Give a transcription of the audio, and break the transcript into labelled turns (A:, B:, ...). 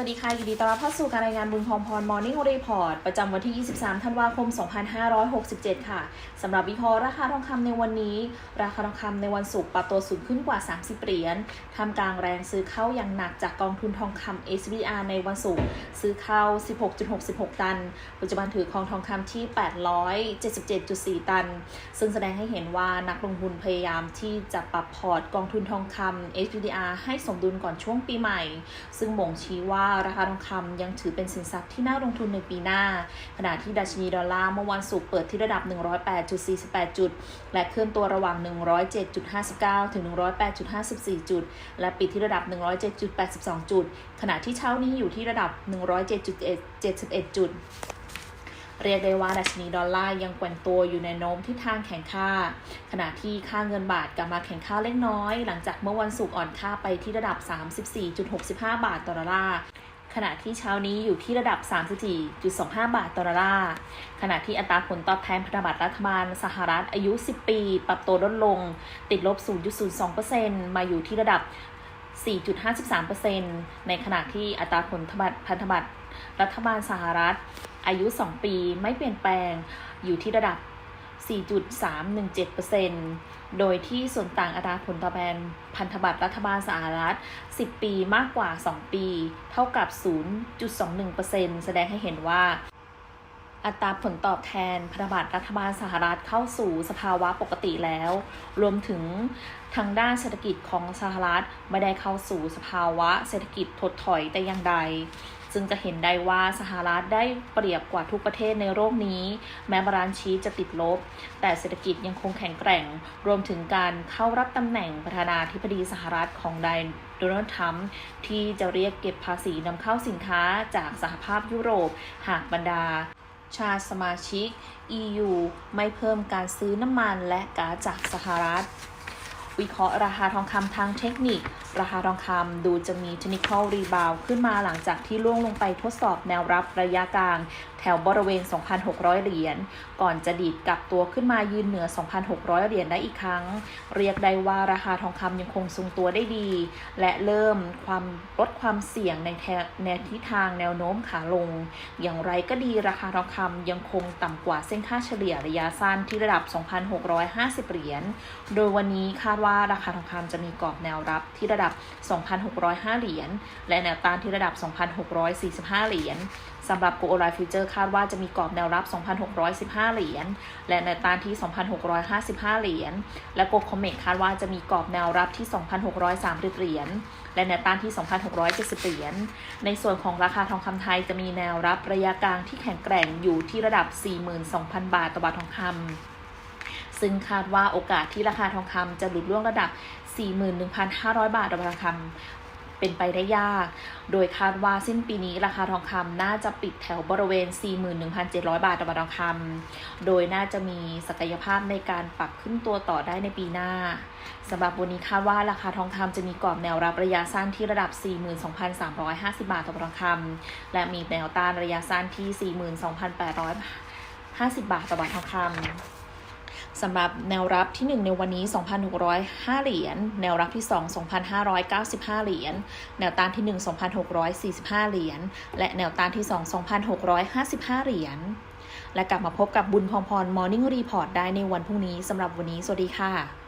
A: วัสดีค่ะยินดีต้อนรับเข้าสู่การรายงานบุญพรพร Morning Report ประจำวันที่ 23 ธันวาคม 2567 ค่ะสำหรับวิเคราะห์ราคาทองคำในวันนี้ ราคาทองคำในวันศุกร์ปรับตัวสูงขึ้นกว่า 30 เหรียญทำกลางแรงซื้อเข้าอย่างหนักจากกองทุนทองคำ SBR ในวันศุกร์ซื้อเข้า 16.66 ตัน ปัจจุบันถือครองทองคำที่ 877.4 ตัน ซึ่งแสดงให้เห็นว่านักลงทุนพยายามที่จะปรับพอร์ตกองทุนทองคำ SPDR ให้สมดุลก่อนช่วงปีใหม่ ซึ่งบ่งชี้ว่าราคาทองคำยังถือเป็นสินทรัพย์ที่น่าลงทุนในปีหน้า ขณะที่ดัชนีดอลลาร์เมื่อวันศุกร์เปิดที่ระดับ 108.48 จุด และเคลื่อนตัวระหว่าง 107.59 ถึง 108.54 จุด และปิดที่ระดับ 107.82 จุด ขณะที่เช้านี้อยู่ที่ระดับ 107.71 จุดเรียกได้ว่าดัชนีดอลลาร์ยังแกว่งตัวอยู่ในโน้มที่ทางแข็งค่า ขณะที่ค่าเงินบาทกลับมาแข็งค่าเล็กน้อย หลังจากเมื่อวันศุกร์อ่อนค่าไปที่ระดับ 34.65 บาทต่อดอลลาร์ ณะที่เช้านี้อยู่ที่ระดับ 34.25 บาทต่อดอลลาร์ ขณะที่อัตราผลตอบแทนพันธบัตรรัฐบาลสหรัฐอายุ 10 ปี ปรับตัวลดลง ติดลบ 0.02%มาอยู่ที่ระดับ 4.53%ในขณะที่อัตราผลพันธบัตรรัฐบาลสหรัฐอายุ 2 ปีไม่เปลี่ยนแปลงอยู่ที่ระดับ 4.317%โดยที่ส่วนต่างอัตราผลตอบแทนพันธบัตรรัฐบาลสหรัฐ 10 ปีมากกว่า 2 ปี เท่ากับ 0.21%แสดงให้เห็นว่า อัตราผลตอบแทนพันธบัตรรัฐบาลสหรัฐเข้าสู่สภาวะปกติแล้ว รวมถึงทางด้านเศรษฐกิจของสหรัฐไม่ได้เข้าสู่สภาวะเศรษฐกิจถดถอยแต่อย่างใดซึ่งจะเห็นได้ว่าสหรัฐได้เปรียบกว่าทุกประเทศในโลกนี้ แม้บาลานชีจะติดลบ แต่เศรษฐกิจยังคงแข็งแกร่ง รวมถึงการเข้ารับตำแหน่งประธานาธิบดีสหรัฐของไดโดนัลด์ทรัมป์ที่จะเรียกเก็บภาษีนำเข้าสินค้าจากสหภาพยุโรป หากบรรดา ชาติสมาชิก EU ไม่เพิ่มการซื้อน้ำมันและก๊าซจากสหรัฐ วิเคราะห์ราคาทองคำทางเทคนิค ราคาทองคำดูจะมี technical rebound ขึ้นมาหลังจากที่ล่วงลงไปทดสอบแนวรับระยะกลาง แถวบริเวณ 2,600 เหรียญ ก่อนจะดีดกลับตัวขึ้นมายืนเหนือ 2,600 เหรียญได้อีกครั้ง เรียกได้ว่าราคาทองคำยังคงทรงตัวได้ดี และเริ่มความลดความเสี่ยงในแทในทิศทางแนวโน้มขาลง อย่างไรก็ดีราคาทองคำยังคงต่ำกว่าเส้นค่าเฉลี่ยระยะสั้นที่ระดับ 2,650 เหรียญ โดยวันนี้คาดว่าว่าราคาทองคำจะมีกรอบแนวรับที่ระดับ 2,605 เหรียญ และแนวต้านที่ระดับ 2,645 เหรียญสำหรับ Go Live Future คาดว่าจะมีกรอบแนวรับ 2,615 เหรียญ และแนวต้านที่ 2,655 เหรียญ และ Go Comex คาดว่าจะมีกรอบแนวรับที่ 2,630 เหรียญ และแนวต้านที่ 2,670 เหรียญ ในส่วนของราคาทองคำไทยจะมีแนวรับระยะกลางที่แข็งแกร่งอยู่ที่ระดับ 42,000 บาทต่อบาททองคำ ซึ่งคาดว่าโอกาสที่ราคาทองคำจะหลุดล่วงระดับ 41,500 บาทต่อบาททองคำเป็นไปได้ยาก โดยคาดว่าสิ้นปีนี้ราคาทองคำน่าจะปิดแถวบริเวณ 41,700 บาทต่อบาททองคำโดยน่าจะมีศักยภาพในการปรับขึ้นตัวต่อได้ในปีหน้าสำหรับวันนี้คาดว่าราคาทองคำจะมีกรอบแนวรับระยะสั้นที่ระดับ 42,350 บาทต่อบาททองคำและมีแนวต้านระยะสั้นที่ 42,850 บาทต่อบาททองคำ สำหรับแนวรับที่ 1 ในวันนี้ 2,605 เหรียญ แนวรับที่ 2 2,595 เหรียญ แนวต้านที่ 1 2,645 เหรียญ และแนวต้านที่ 2 2,655 เหรียญ และกลับมาพบกับบุญพรพร Morning Report ได้ในวันพรุ่งนี้สำหรับวันนี้ สวัสดีค่ะ